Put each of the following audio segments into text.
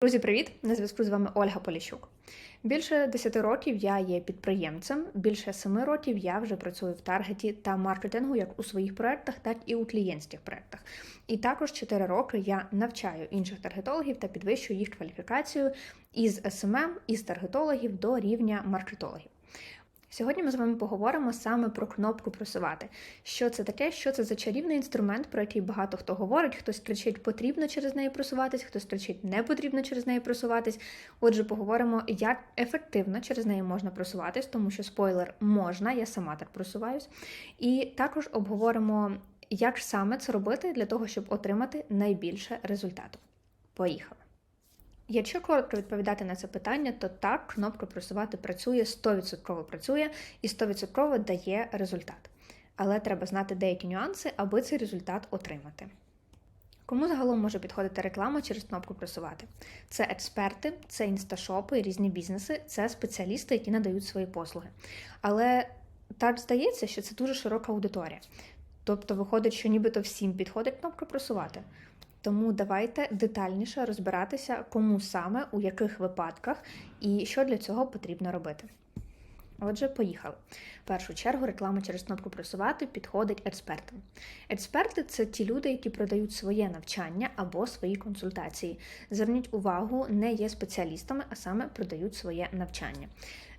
Друзі, привіт! На зв'язку з вами Ольга Поліщук. Більше 10 років я є підприємцем, більше 7 років я вже працюю в таргеті та маркетингу як у своїх проектах, так і у клієнтських проектах. І також 4 роки я навчаю інших таргетологів та підвищую їх кваліфікацію із СММ, із таргетологів до рівня маркетологів. Сьогодні ми з вами поговоримо саме про кнопку просувати. Що це таке? Що це за чарівний інструмент, про який багато хто говорить. Хтось кричить, потрібно через неї просуватись, хтось кричить, не потрібно через неї просуватись. Отже, поговоримо, як ефективно через неї можна просуватись, тому що спойлер можна, я сама так просуваюсь. І також обговоримо, як саме це робити для того, щоб отримати найбільше результату. Поїхали! Якщо коротко відповідати на це питання, то так, кнопка просувати працює, 100% працює і 100% дає результат. Але треба знати деякі нюанси, аби цей результат отримати. Кому загалом може підходити реклама через кнопку просувати? Це експерти, це інсташопи, різні бізнеси, це спеціалісти, які надають свої послуги. Але так здається, що це дуже широка аудиторія. Тобто виходить, що нібито всім підходить кнопка просувати. Тому давайте детальніше розбиратися, кому саме, у яких випадках і що для цього потрібно робити. Отже, поїхали. В першу чергу реклама через кнопку просувати підходить експертам. Експерти це ті люди, які продають своє навчання або свої консультації. Зверніть увагу, не є спеціалістами, а саме продають своє навчання.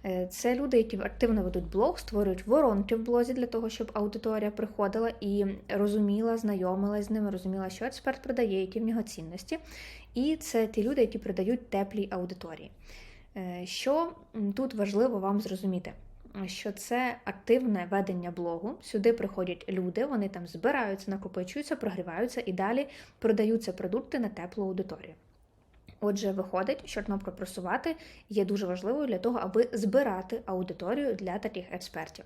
Е, це люди, які активно ведуть блог, створюють воронки в блозі для того, щоб аудиторія приходила і розуміла, знайомилась з ними, розуміла, що експерт продає, які в нього цінності. І це ті люди, які продають теплій аудиторії. Е, що тут важливо вам зрозуміти? Що це активне ведення блогу. Сюди приходять люди, вони там збираються, накопичуються, прогріваються і далі продаються продукти на теплу аудиторію. Отже, виходить, що кнопка просувати є дуже важливою для того, аби збирати аудиторію для таких експертів.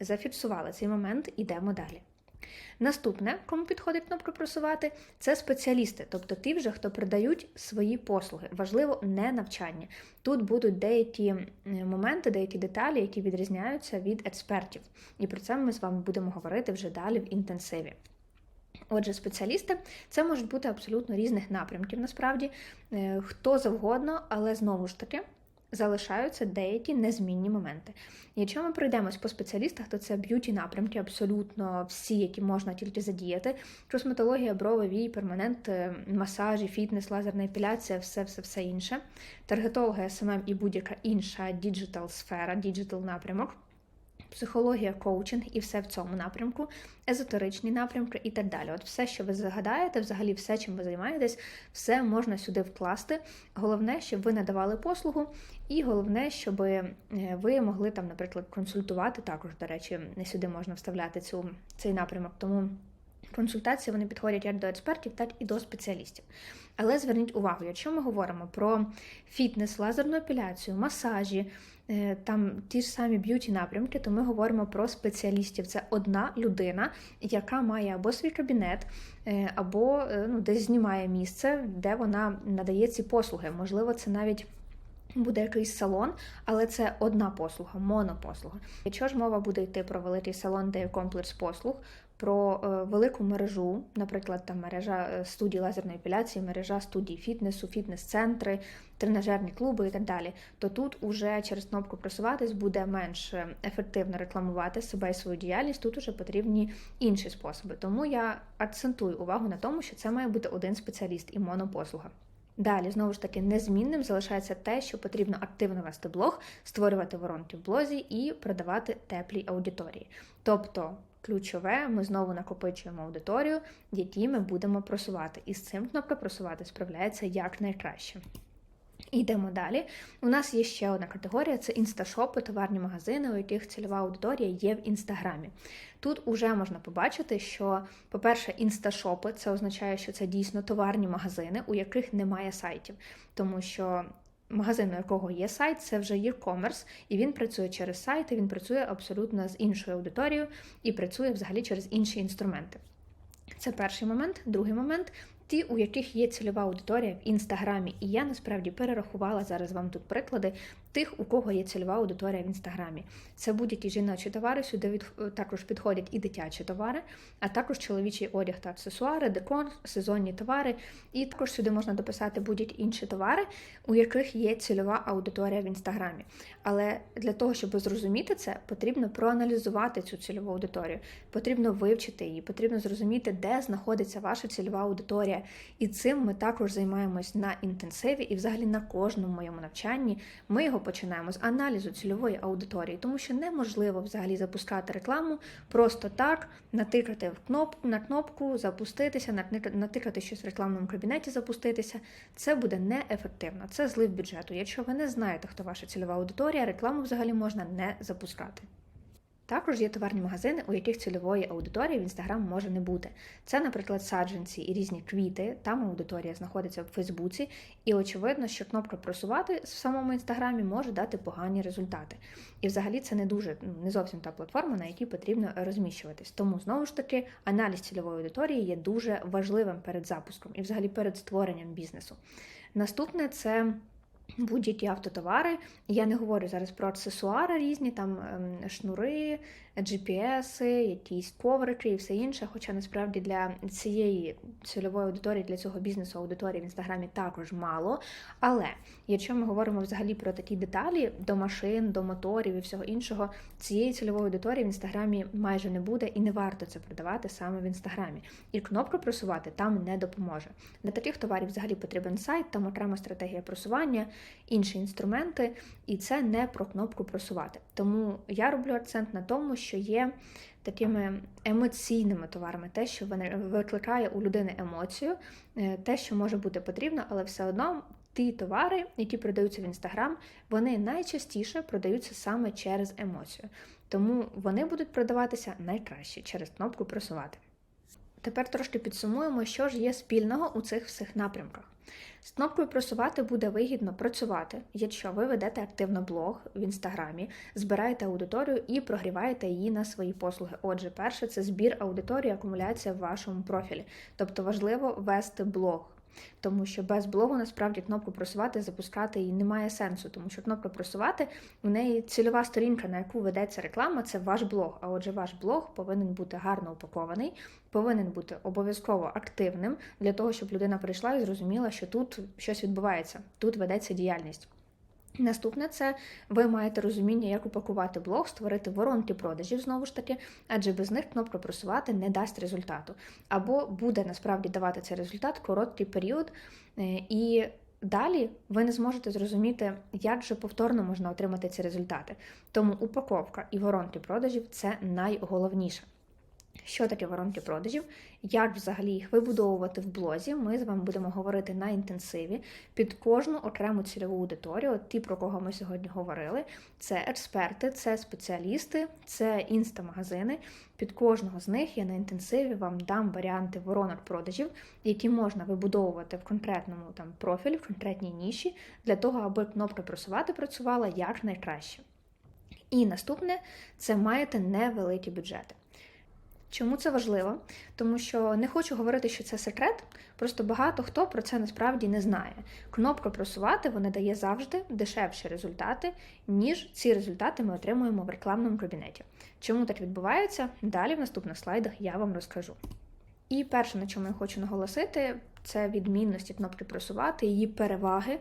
Зафіксували цей момент, ідемо далі. Наступне, кому підходить кнопка просувати, це спеціалісти, тобто ті вже, хто продають свої послуги. Важливо не навчання. Тут будуть деякі моменти, деякі деталі, які відрізняються від експертів. І про це ми з вами будемо говорити вже далі в інтенсиві. Отже, спеціалісти це можуть бути абсолютно різних напрямків, насправді, е, хто завгодно, але знову ж таки залишаються деякі незмінні моменти. Якщо ми пройдемось по спеціалістах, то це б'юті напрямки, абсолютно всі, які можна тільки задіяти. Косметологія, брови, вій, перманент, е, масажі, фітнес, лазерна епіляція, все все все інше. Таргетологія, СММ і будь-яка інша діджитал сфера, діджитал напрямок психологія, коучинг і все в цьому напрямку, езотеричні напрямки і так далі. От все, що ви загадаєте, взагалі все, чим ви займаєтесь, все можна сюди вкласти. Головне, щоб ви надавали послугу, і головне, щоб е, ви могли там, наприклад, консультувати. Також, до речі, не сюди можна вставляти цю, цей напрямок. Тому. Консультації вони підходять як до експертів, так і до спеціалістів. Але зверніть увагу, якщо ми говоримо про фітнес, лазерну епіляцію, масажі, там ті ж самі б'юті напрямки, то ми говоримо про спеціалістів. Це одна людина, яка має або свій кабінет, е, або е, ну, десь знімає місце, де вона надає ці послуги. Можливо, це навіть. Буде якийсь салон, але це одна послуга, монопослуга. Якщо ж мова буде йти про великий салон, де є комплекс послуг, про е, велику мережу, наприклад, там мережа е, студій лазерної епіляції, мережа студій фітнесу, фітнес-центри, тренажерні клуби і так далі, то тут уже через кнопку просуватись буде менш е, ефективно рекламувати себе і свою діяльність. Тут уже потрібні інші способи. Тому я акцентую увагу на тому, що це має бути один спеціаліст і монопослуга. Далі, знову ж таки, незмінним залишається те, що потрібно активно вести блог, створювати воронки в блозі і продавати теплій аудиторії. Тобто ключове, ми знову накопичуємо аудиторію, які ми будемо просувати. І з цим кнопка просувати справляється якнайкраще. Йдемо далі. У нас є ще одна категорія це інсташопи, товарні магазини, у яких цільова аудиторія є в інстаграмі. Тут уже можна побачити, що, по-перше, інсташопи це означає, що це дійсно товарні магазини, у яких немає сайтів, тому що магазин, у якого є сайт, це вже e-commerce, і він працює через сайт, і він працює абсолютно з іншою аудиторією і працює взагалі через інші інструменти. Це перший момент. Другий момент ті, у яких є цільова аудиторія в інстаграмі. І я насправді перерахувала зараз вам тут приклади тих, у кого є цільова аудиторія в інстаграмі. Це будь-які жіночі товари, сюди від також підходять і дитячі товари, а також чоловічий одяг та аксесуари, декор, сезонні товари. І також сюди можна дописати будь-які інші товари, у яких є цільова аудиторія в інстаграмі. Але для того, щоб зрозуміти це, потрібно проаналізувати цю цільову аудиторію, потрібно вивчити її, потрібно зрозуміти, де знаходиться ваша цільова аудиторія. І цим ми також займаємось на інтенсиві і, взагалі, на кожному моєму навчанні. Ми його починаємо з аналізу цільової аудиторії, тому що неможливо взагалі запускати рекламу просто так, натикати в кнопку на кнопку, запуститися, натикати щось в рекламному кабінеті, запуститися. Це буде неефективно. Це злив бюджету. Якщо ви не знаєте, хто ваша цільова аудиторія, рекламу взагалі можна не запускати. Також є товарні магазини, у яких цільової аудиторії в інстаграм може не бути. Це, наприклад, саджанці і різні квіти. Там аудиторія знаходиться в Фейсбуці, і очевидно, що кнопка просувати в самому інстаграмі може дати погані результати. І взагалі це не дуже не зовсім та платформа, на якій потрібно розміщуватись. Тому знову ж таки аналіз цільової аудиторії є дуже важливим перед запуском і взагалі перед створенням бізнесу. Наступне це будь-які автотовари. Я не говорю зараз про аксесуари різні, там ем, шнури, GPS, якісь коврики і все інше. Хоча насправді для цієї цільової аудиторії, для цього бізнесу аудиторії в інстаграмі також мало. Але якщо ми говоримо взагалі про такі деталі до машин, до моторів і всього іншого, цієї цільової аудиторії в інстаграмі майже не буде і не варто це продавати саме в інстаграмі. І кнопку просувати там не допоможе. Для таких товарів взагалі потрібен сайт, там окрема стратегія просування, інші інструменти, і це не про кнопку просувати. Тому я роблю акцент на тому, що є такими емоційними товарами, те, що викликає у людини емоцію, е, те, що може бути потрібно, але все одно. Ті товари, які продаються в інстаграм, вони найчастіше продаються саме через емоцію. Тому вони будуть продаватися найкраще через кнопку просувати. Тепер трошки підсумуємо, що ж є спільного у цих всіх напрямках. З кнопкою просувати буде вигідно працювати, якщо ви ведете активно блог в інстаграмі, збираєте аудиторію і прогріваєте її на свої послуги. Отже, перше це збір аудиторії, акумуляція в вашому профілі. Тобто важливо вести блог. Тому що без блогу насправді кнопку просувати, запускати її немає сенсу, тому що кнопка просувати у неї цільова сторінка, на яку ведеться реклама, це ваш блог. А отже, ваш блог повинен бути гарно упакований, повинен бути обов'язково активним для того, щоб людина прийшла і зрозуміла, що тут щось відбувається, тут ведеться діяльність. Наступне це ви маєте розуміння, як упакувати блог, створити воронки продажів знову ж таки, адже без них кнопка просувати не дасть результату. Або буде насправді давати цей результат короткий період. Е, і далі ви не зможете зрозуміти, як же повторно можна отримати ці результати. Тому упаковка і воронки продажів це найголовніше. Що таке воронки продажів, як взагалі їх вибудовувати в блозі, ми з вами будемо говорити на інтенсиві під кожну окрему цільову аудиторію. Ті, про кого ми сьогодні говорили, це експерти, це спеціалісти, це інстамагазини. Під кожного з них я на інтенсиві вам дам варіанти воронок продажів, які можна вибудовувати в конкретному там профілі, в конкретній ніші, для того, аби кнопка просувати працювала якнайкраще. І наступне це маєте невеликі бюджети. Чому це важливо? Тому що не хочу говорити, що це секрет, просто багато хто про це насправді не знає. Кнопка просувати вона дає завжди дешевші результати, ніж ці результати ми отримуємо в рекламному кабінеті. Чому так відбувається? Далі в наступних слайдах я вам розкажу. І перше, на чому я хочу наголосити, це відмінності кнопки просувати, її переваги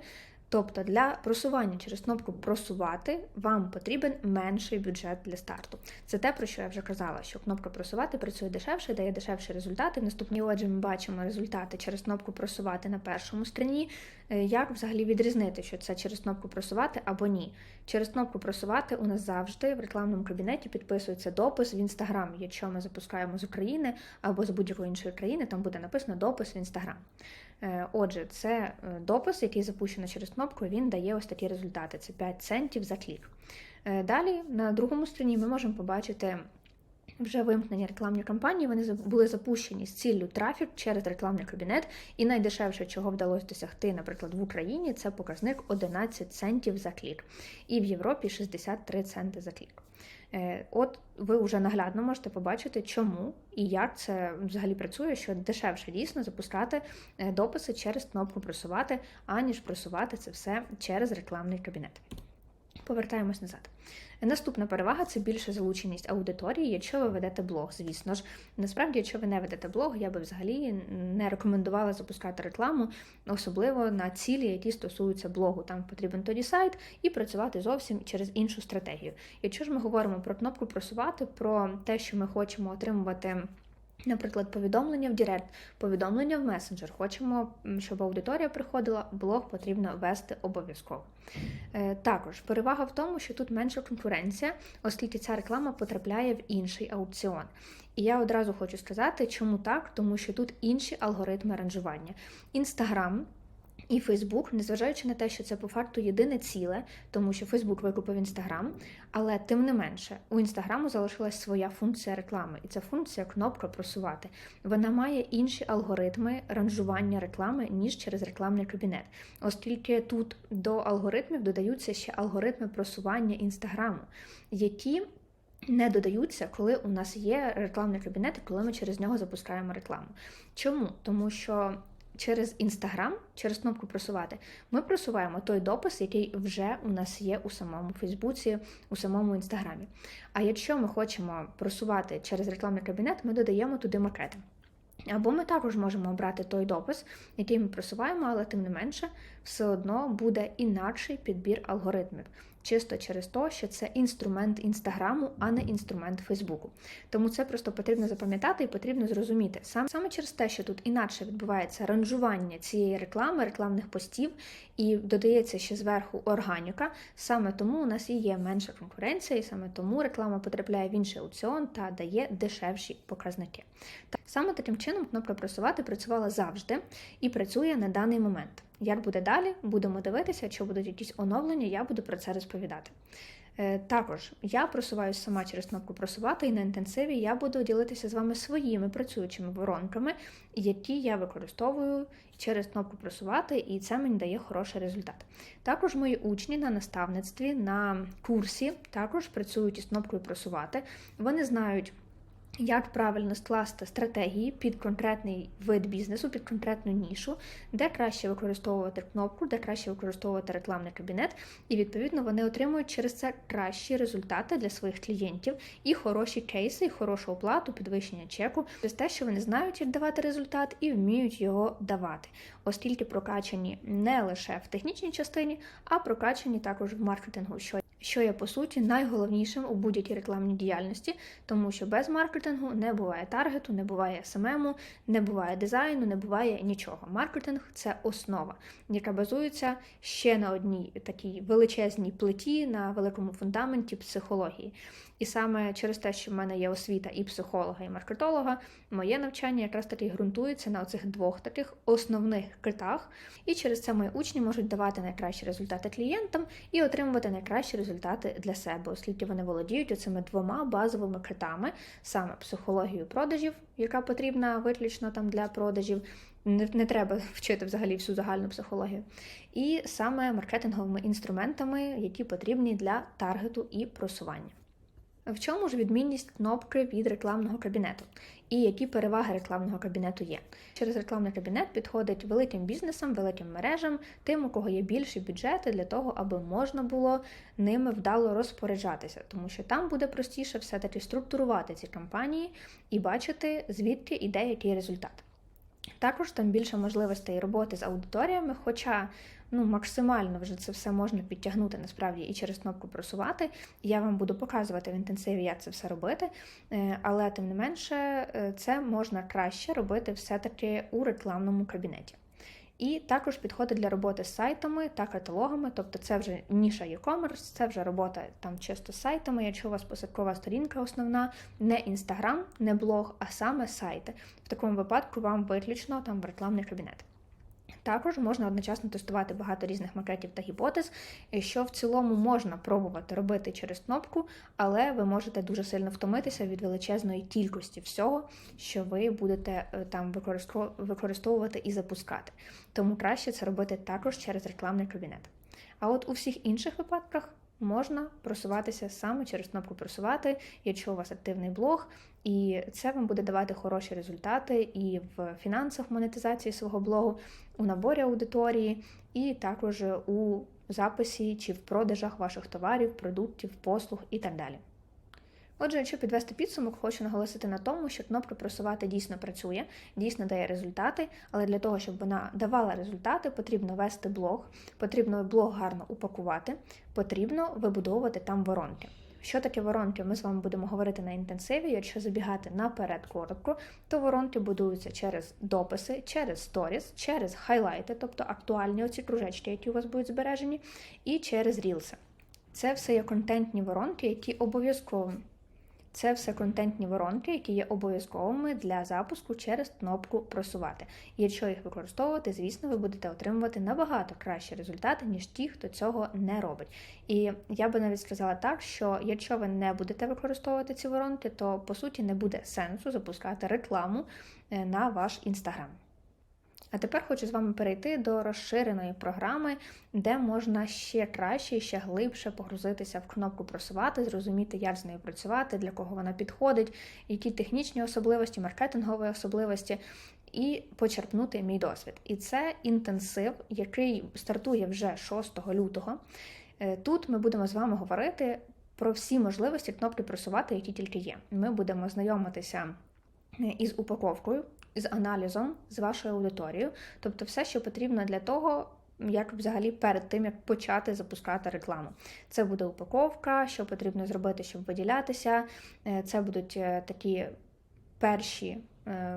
Тобто для просування через кнопку просувати вам потрібен менший бюджет для старту. Це те, про що я вже казала, що кнопка просувати працює дешевше, дає дешевші результати. В наступній отже, ми бачимо результати через кнопку просувати на першому стороні. Е, як взагалі відрізнити, що це через кнопку просувати або ні? Через кнопку просувати у нас завжди в рекламному кабінеті підписується допис в інстаграм. Якщо ми запускаємо з України або з будь-якої іншої країни, там буде написано допис в інстаграм. Е, отже, це е, допис, який запущено через кнопку, він дає ось такі результати: це 5 центів за клік. Далі на другому стріні ми можемо побачити вже вимкнені рекламні кампанії, вони були запущені з ціллю трафік через рекламний кабінет. І найдешевше, чого вдалося досягти, наприклад, в Україні, це показник 11 центів за клік, і в Європі 63 центи за клік. Е, от ви вже наглядно можете побачити, чому і як це взагалі працює, що дешевше дійсно запускати е, дописи через кнопку просувати, аніж просувати це все через рекламний кабінет. Повертаємось назад. Наступна перевага це більша залученість аудиторії, якщо ви ведете блог, звісно ж. Насправді, якщо ви не ведете блог, я би взагалі не рекомендувала запускати рекламу, особливо на цілі, які стосуються блогу. Там потрібен тоді сайт і працювати зовсім через іншу стратегію. Якщо ж ми говоримо про кнопку просувати, про те, що ми хочемо отримувати. Наприклад, повідомлення в Директ, повідомлення в месенджер. Хочемо, щоб аудиторія приходила, блог потрібно вести обов'язково. Е, також перевага в тому, що тут менша конкуренція, оскільки ця реклама потрапляє в інший аукціон. І я одразу хочу сказати, чому так, тому що тут інші алгоритми ранжування. Інстаграм і Фейсбук, незважаючи на те, що це по факту єдине ціле, тому що Фейсбук викупив Інстаграм, але тим не менше у Інстаграму залишилась своя функція реклами, і ця функція кнопка просувати. Вона має інші алгоритми ранжування реклами, ніж через рекламний кабінет, оскільки тут до алгоритмів додаються ще алгоритми просування інстаграму, які не додаються, коли у нас є рекламний кабінет, і коли ми через нього запускаємо рекламу. Чому? Тому що через Інстаграм, через кнопку просувати, ми просуваємо той допис, який вже у нас є у самому Фейсбуці, у самому Інстаграмі. А якщо ми хочемо просувати через рекламний кабінет, ми додаємо туди макети. Або ми також можемо обрати той допис, який ми просуваємо, але тим не менше, все одно буде інакший підбір алгоритмів чисто через те, що це інструмент інстаграму, а не інструмент Фейсбуку. Тому це просто потрібно запам'ятати і потрібно зрозуміти. Саме саме через те, що тут інакше відбувається ранжування цієї реклами, рекламних постів, і додається ще зверху органіка. Саме тому у нас і є менша конкуренція, і саме тому реклама потрапляє в інший аукціон та дає дешевші показники. Саме таким чином кнопка просувати працювала завжди і працює на даний момент. Як буде далі, будемо дивитися, якщо будуть якісь оновлення, я буду про це розповідати. Е, також я просуваюся сама через кнопку просувати, і на інтенсиві я буду ділитися з вами своїми працюючими воронками, які я використовую через кнопку просувати, і це мені дає хороший результат. Також мої учні на наставництві, на курсі також працюють із кнопкою просувати. Вони знають як правильно скласти стратегії під конкретний вид бізнесу, під конкретну нішу, де краще використовувати кнопку, де краще використовувати рекламний кабінет, і відповідно вони отримують через це кращі результати для своїх клієнтів і хороші кейси, і хорошу оплату, підвищення чеку, через те, що вони знають, як давати результат і вміють його давати, оскільки прокачані не лише в технічній частині, а прокачані також в маркетингу. що що є по суті найголовнішим у будь-якій рекламній діяльності, тому що без маркетингу не буває таргету, не буває СММу, не буває дизайну, не буває нічого. Маркетинг це основа, яка базується ще на одній такій величезній плиті, на великому фундаменті психології. І саме через те, що в мене є освіта і психолога, і маркетолога, моє навчання якраз таки ґрунтується на цих двох таких основних китах. І через це мої учні можуть давати найкращі результати клієнтам і отримувати найкращі результати для себе, оскільки вони володіють оцими двома базовими критами: саме психологію продажів, яка потрібна виключно там для продажів. Не, не треба вчити взагалі всю загальну психологію, і саме маркетинговими інструментами, які потрібні для таргету і просування. В чому ж відмінність кнопки від рекламного кабінету? І які переваги рекламного кабінету є? Через рекламний кабінет підходить великим бізнесам, великим мережам, тим, у кого є більші бюджети, для того, аби можна було ними вдало розпоряджатися, тому що там буде простіше все-таки структурувати ці кампанії і бачити, звідки іде який результат. Також там більше можливостей роботи з аудиторіями, хоча ну, максимально вже це все можна підтягнути насправді і через кнопку просувати. Я вам буду показувати в інтенсиві, як це все робити, е, але тим не менше, е, це можна краще робити все-таки у рекламному кабінеті. І також підходить для роботи з сайтами та каталогами, тобто це вже ніша e-commerce, це вже робота там чисто з сайтами. Якщо у вас посадкова сторінка основна, не інстаграм, не блог, а саме сайти. В такому випадку вам виключно там в рекламний кабінет. Також можна одночасно тестувати багато різних макетів та гіпотез, що в цілому можна пробувати робити через кнопку, але ви можете дуже сильно втомитися від величезної кількості всього, що ви будете е, там використовувати і запускати. Тому краще це робити також через рекламний кабінет. А от у всіх інших випадках можна просуватися саме через кнопку просувати, якщо у вас активний блог, і це вам буде давати хороші результати і в фінансах монетизації свого блогу, у наборі аудиторії, і також у записі чи в продажах ваших товарів, продуктів, послуг і так далі. Отже, якщо підвести підсумок, хочу наголосити на тому, що кнопка просувати дійсно працює, дійсно дає результати, але для того, щоб вона давала результати, потрібно вести блог, потрібно блог гарно упакувати, потрібно вибудовувати там воронки. Що таке воронки? Ми з вами будемо говорити на інтенсиві. Якщо забігати наперед коротко, то воронки будуються через дописи, через сторіс, через хайлайти, тобто актуальні оці кружечки, які у вас будуть збережені, і через рілси. Це все є контентні воронки, які обов'язково це все контентні воронки, які є обов'язковими для запуску через кнопку просувати. І якщо їх використовувати, звісно, ви будете отримувати набагато кращі результати, ніж ті, хто цього не робить. І я би навіть сказала так, що якщо ви не будете використовувати ці воронки, то по суті не буде сенсу запускати рекламу е, на ваш інстаграм. А тепер хочу з вами перейти до розширеної програми, де можна ще краще і ще глибше погрузитися в кнопку просувати, зрозуміти, як з нею працювати, для кого вона підходить, які технічні особливості, маркетингові особливості. І почерпнути мій досвід. І це інтенсив, який стартує вже 6 лютого. Е, тут ми будемо з вами говорити про всі можливості кнопки просувати, які тільки є. Ми будемо знайомитися е, із упаковкою з аналізом з вашою аудиторією, тобто все, що потрібно для того. Як взагалі перед тим, як почати запускати рекламу. Це буде упаковка, що потрібно зробити, щоб виділятися. Е, це будуть е, такі перші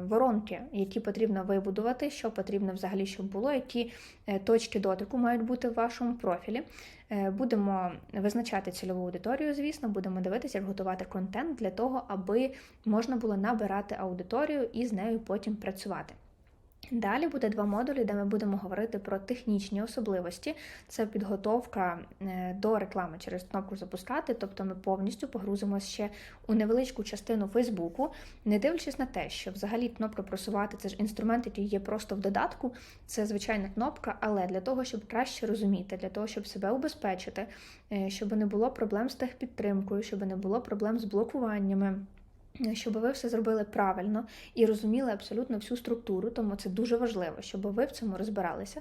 воронки, які потрібно вибудувати, що потрібно взагалі, щоб було, які е, точки дотику мають бути в вашому профілі. Е, будемо визначати цільову аудиторію, звісно, будемо дивитися, готувати контент для того, аби можна було набирати аудиторію і з нею потім працювати. Далі буде два модулі, де ми будемо говорити про технічні особливості. Це підготовка е, до реклами через кнопку запускати, тобто ми повністю погрузимося ще у невеличку частину Фейсбуку, не дивлячись на те, що взагалі кнопка просувати це ж інструмент, який є просто в додатку, це звичайна кнопка, але для того, щоб краще розуміти, для того, щоб себе убезпечити, е, щоб не було проблем з техпідтримкою, щоб не було проблем з блокуваннями щоб ви все зробили правильно і розуміли абсолютно всю структуру, тому це дуже важливо, щоб ви в цьому розбиралися.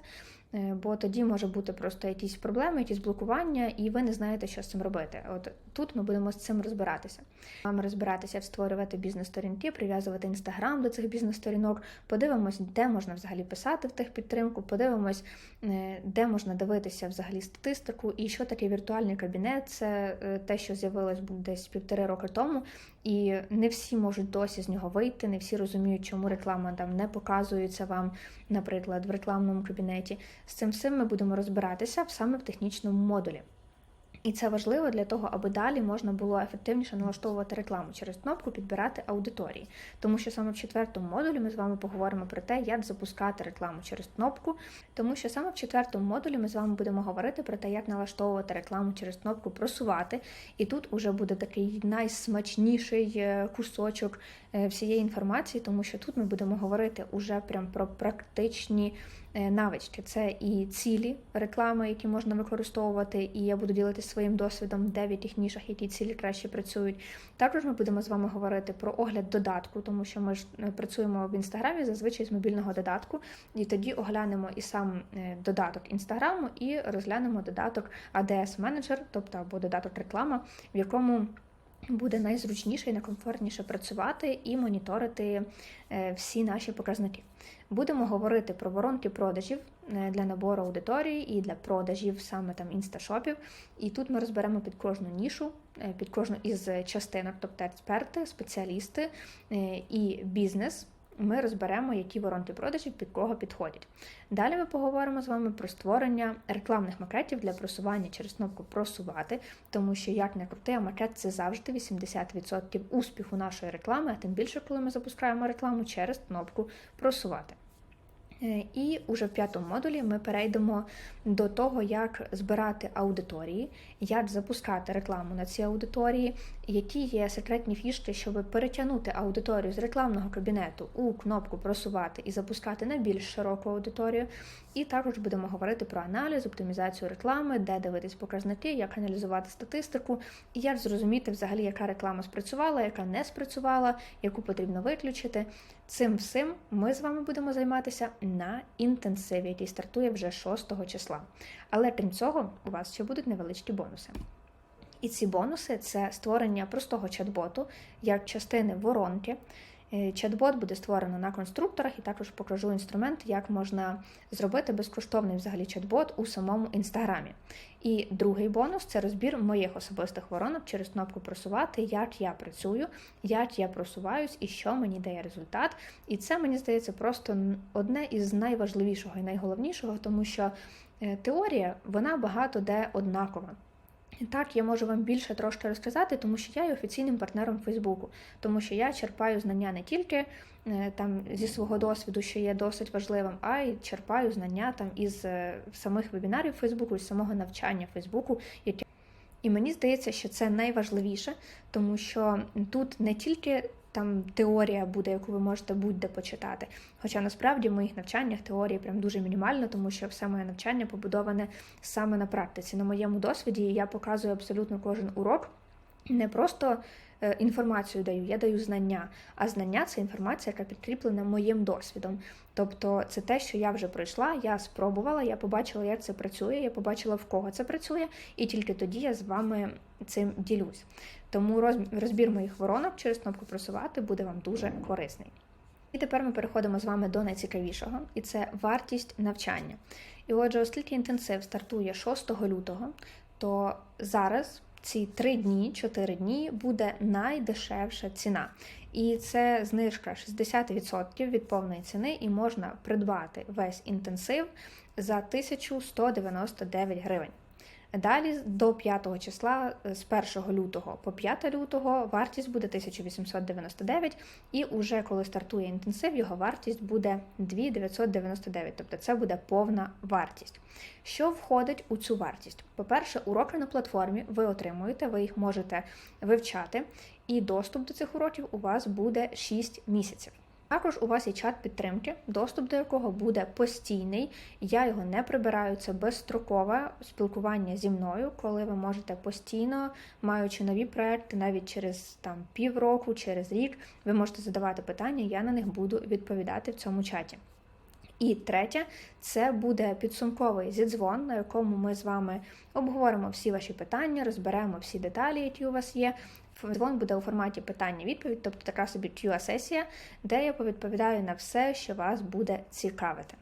Е, бо тоді може бути просто якісь проблеми, якісь блокування, і ви не знаєте, що з цим робити. От тут ми будемо з цим розбиратися. Маємо розбиратися, створювати бізнес-сторінки, прив'язувати інстаграм до цих бізнес-сторінок. Подивимось, де можна взагалі писати в техпідтримку, подивимось, е, де можна дивитися взагалі статистику, і що таке віртуальний кабінет. Це е, те, що з'явилось десь півтори роки тому. І не всі можуть досі з нього вийти, не всі розуміють, чому реклама там не показується вам, наприклад, в рекламному кабінеті. З цим всім ми будемо розбиратися саме в технічному модулі. І це важливо для того, аби далі можна було ефективніше налаштовувати рекламу через кнопку підбирати аудиторії. Тому що саме в четвертому модулі ми з вами поговоримо про те, як запускати рекламу через кнопку. Тому що саме в четвертому модулі ми з вами будемо говорити про те, як налаштовувати рекламу через кнопку просувати. І тут уже буде такий найсмачніший е, кусочок е, всієї інформації, тому що тут ми будемо говорити уже прям про практичні. Е, навички. Це і цілі реклами, які можна використовувати, і я буду ділитися своїм досвідом, де в яких нішах які цілі краще працюють. Також ми будемо з вами говорити про огляд додатку, тому що ми ж е, працюємо в інстаграмі зазвичай з мобільного додатку, і тоді оглянемо і сам е, додаток інстаграму, і розглянемо додаток ADS Manager, тобто або додаток реклама, в якому Буде найзручніше і найкомфортніше працювати і моніторити всі наші показники. Будемо говорити про воронки продажів е, для набору аудиторії і для продажів саме там інсташопів. І тут ми розберемо під кожну нішу, е, під кожну із частинок, тобто експерти, спеціалісти е, і бізнес ми розберемо, які воронки продажів під кого підходять. Далі ми поговоримо з вами про створення рекламних макетів для просування через кнопку просувати, тому що як не крути, а макет це завжди 80% успіху нашої реклами, а тим більше, коли ми запускаємо рекламу через кнопку просувати. Е, І уже в п'ятому модулі ми перейдемо до того, як збирати аудиторії, як запускати рекламу на ці аудиторії, які є секретні фішки, щоб перетягнути аудиторію з рекламного кабінету у кнопку просувати і запускати на більш широку аудиторію. І також будемо говорити про аналіз, оптимізацію реклами, де дивитись показники, як аналізувати статистику, і як зрозуміти взагалі, яка реклама спрацювала, яка не спрацювала, яку потрібно виключити. Цим всім ми з вами будемо займатися на інтенсиві, який стартує вже 6 числа. Але крім цього, у вас ще будуть невеличкі бонуси. І ці бонуси це створення простого чат-боту як частини воронки. Е, Чат-бот буде створено на конструкторах, і також покажу інструмент, як можна зробити безкоштовний взагалі чат-бот у самому інстаграмі. І другий бонус це розбір моїх особистих воронок через кнопку просувати, як я працюю, як я просуваюсь і що мені дає результат. І це мені здається просто одне із найважливішого і найголовнішого, тому що е, теорія вона багато де однакова. Так, я можу вам більше трошки розказати, тому що я є офіційним партнером Фейсбуку, тому що я черпаю знання не тільки е, там зі свого досвіду, що є досить важливим, а й черпаю знання там із е, самих вебінарів Фейсбуку, із самого навчання Фейсбуку, яке і мені здається, що це найважливіше, тому що тут не тільки там теорія буде, яку ви можете будь-де почитати. Хоча насправді в моїх навчаннях теорії прям дуже мінімально, тому що все моє навчання побудоване саме на практиці. На моєму досвіді я показую абсолютно кожен урок. Не просто інформацію даю, я даю знання. А знання це інформація, яка підкріплена моїм досвідом. Тобто це те, що я вже пройшла, я спробувала, я побачила, як це працює, я побачила, в кого це працює, і тільки тоді я з вами цим ділюсь. Тому розбір моїх воронок через кнопку просувати буде вам дуже корисний. І тепер ми переходимо з вами до найцікавішого, і це вартість навчання. І отже, оскільки інтенсив стартує 6 лютого, то зараз ці 3 дні, 4 дні буде найдешевша ціна. І це знижка 60% від повної ціни, і можна придбати весь інтенсив за 1199 гривень. Далі до 5 числа з 1 лютого по 5 лютого вартість буде 1899, і уже коли стартує інтенсив, його вартість буде 2999, тобто це буде повна вартість. Що входить у цю вартість? По-перше, уроки на платформі ви отримуєте, ви їх можете вивчати, і доступ до цих уроків у вас буде 6 місяців. Також у вас є чат підтримки, доступ до якого буде постійний. Я його не прибираю. Це безстрокове спілкування зі мною, коли ви можете постійно, маючи нові проекти, навіть через там півроку, через рік, ви можете задавати питання, я на них буду відповідати в цьому чаті. І третє, це буде підсумковий зідзвон, на якому ми з вами обговоримо всі ваші питання, розберемо всі деталі, які у вас є. Дзвон буде у форматі питання-відповідь, тобто така собі QA-сесія, де я повідповідаю на все, що вас буде цікавити.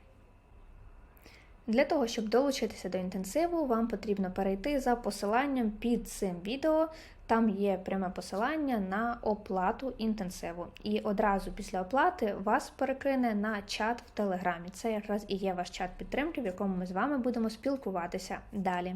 Для того, щоб долучитися до інтенсиву, вам потрібно перейти за посиланням під цим відео. Там є пряме посилання на оплату інтенсиву. І одразу після оплати вас перекине на чат в Телеграмі. Це якраз і є ваш чат підтримки, в якому ми з вами будемо спілкуватися далі.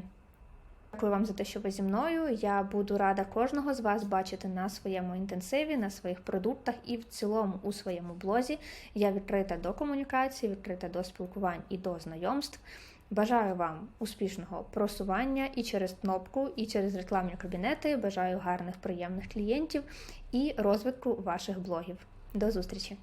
Дякую вам за те, що ви зі мною. Я буду рада кожного з вас бачити на своєму інтенсиві, на своїх продуктах і в цілому у своєму блозі. Я відкрита до комунікації, відкрита до спілкувань і до знайомств. Бажаю вам успішного просування і через кнопку, і через рекламні кабінети. Бажаю гарних, приємних клієнтів і розвитку ваших блогів. До зустрічі!